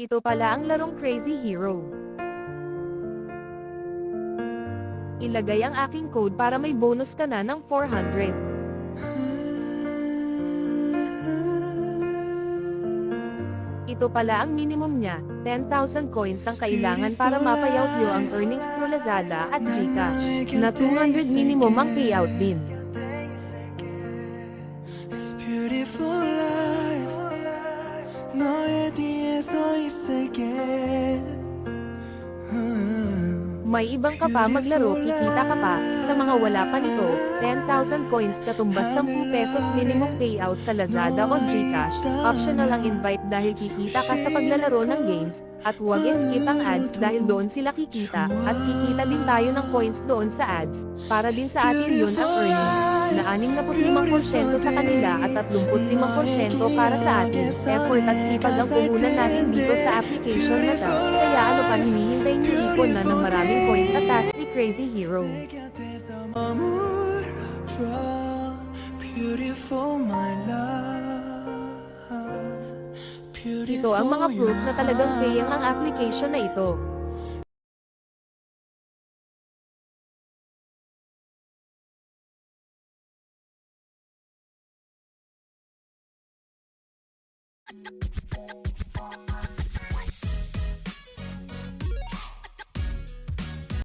Ito pala ang larong Crazy Hero. Ilagay ang aking code para may bonus ka na ng 400. Ito pala ang minimum niya, 10,000 coins ang kailangan para mapayout nyo ang earnings through Lazada at Gcash, na 200 minimum ang payout din. 뒤에 서 있을게 음. May ibang ka pa maglaro kikita ka pa, sa mga wala pa nito, 10,000 coins katumbas 10 pesos minimum payout sa Lazada o Gcash, optional ang invite dahil kikita ka sa paglalaro ng games, at huwag eskitang ads dahil doon sila kikita, at kikita din tayo ng coins doon sa ads, para din sa atin yun ang earnings, na 65% sa kanila at 35% para sa atin. Effort at sipag ang puhunan natin dito sa application na to, kaya ano pa hinihintay niyo ipon na ng maraming coins at task ni Crazy Hero. Beautiful my love. Ito ang mga proof na talagang paying ang application na ito.